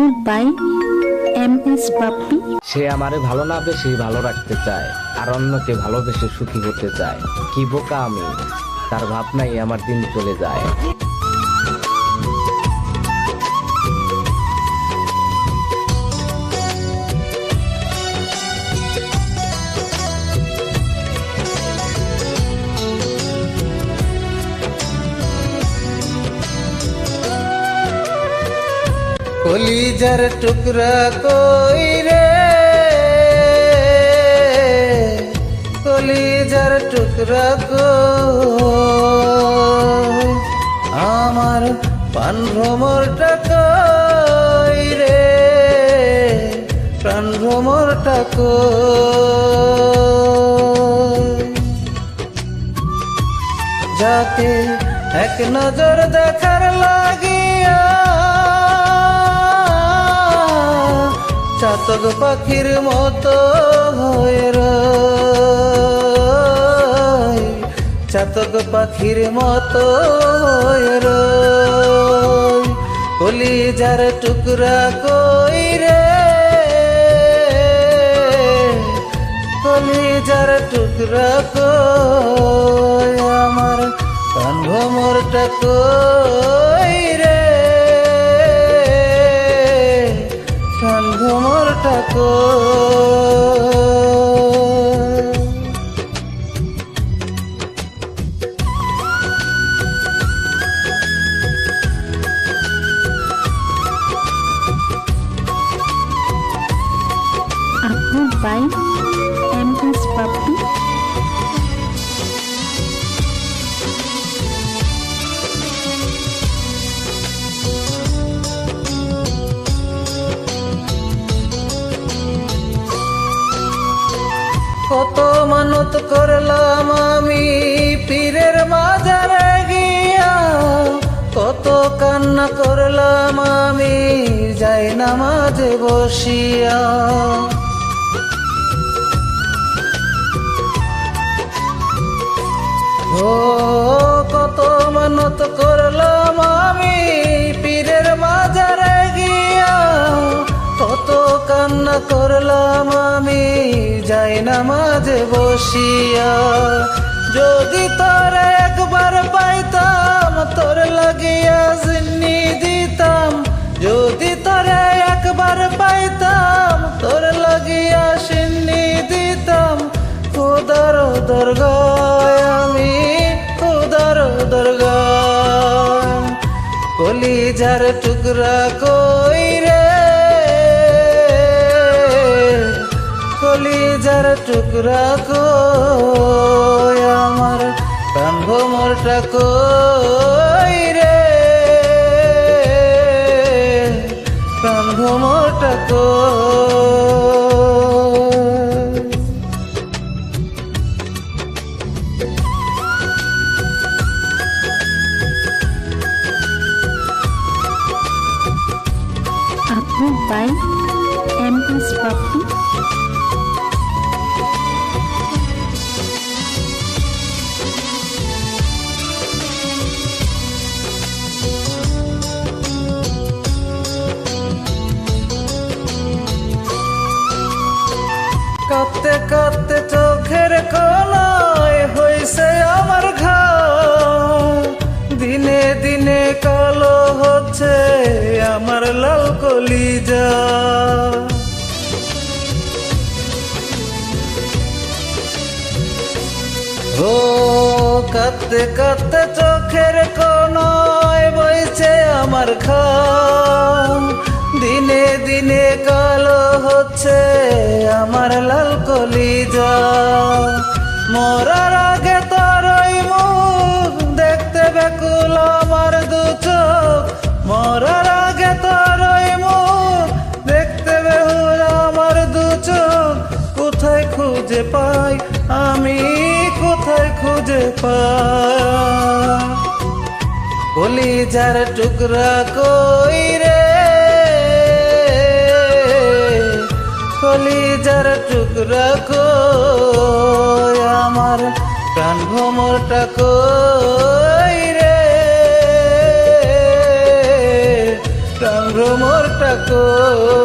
Upload by M S Bappi সে আমারে ভালো না বেশি ভালো রাখতে চায়, আর অন্যকে ভালোবেসে সুখী হতে চায়। কি বোকা আমি? তার ভাবনাই আমার দিন চলে যায়। কলিজার টুকরা কই রে? কলিজার টুকরা কই? আমার পান ভ্রমরটা কই রে? প্রাণ ভ্রমরটা কই? যাকে এক নজর দেখার লাগিয়া চাতক পাখির মতো হয়ে চাতক পাখির মতো রয়। কলিজার টুকরা কই রে? কলিজার টুকরা কই? আমার কান ভ্রমরটা কই বাই এম এস কত মানত করলাম আমি পীরের মাজারে গিয়া। কত কান্না করলাম আমি, যাই নামাজে বসিয়া। ও, কত মানত করলাম আমি পীরের মাজারে গিয়া। কত কান্না করলাম আমি, যাই না মাঝে বসিয়া। যদি তোর একবার পাইতাম, তোর লাগিয়া জিন্নি দিতাম যদি তোর একবার পাইতাম, তোর লাগিয়া সিন্নি দিতাম খোদার দরগায় আমি দরগায় কলিজার টুকরা কই রে? কলিজার টুকরা কই? আমার প্রাণ ভ্রমরটা কই রে? প্রাণ ভ্রমরটা কই? আপলোড বাই এম এস কাঁদতে কাঁদতে চোখের কোনায় বইছে আমার খাম দিনে দিনে কালো হচ্ছে আমার লাল কলিজা। মরার আগে তোর ওই মুখ দেখতে বেকুল আমার দু চোখ। মরার আগে তোর ওই মুখ দেখতে বেহুল আমার দু চোখ। কোথায় খুঁজে পাই আমি? খুঁজে পাই কলিজার টুকরা কই রে? কলিজার টুকরা কই? আমার প্রাণ ভ্রমরটা কই রে? প্রাণ ভ্রমরটা কই?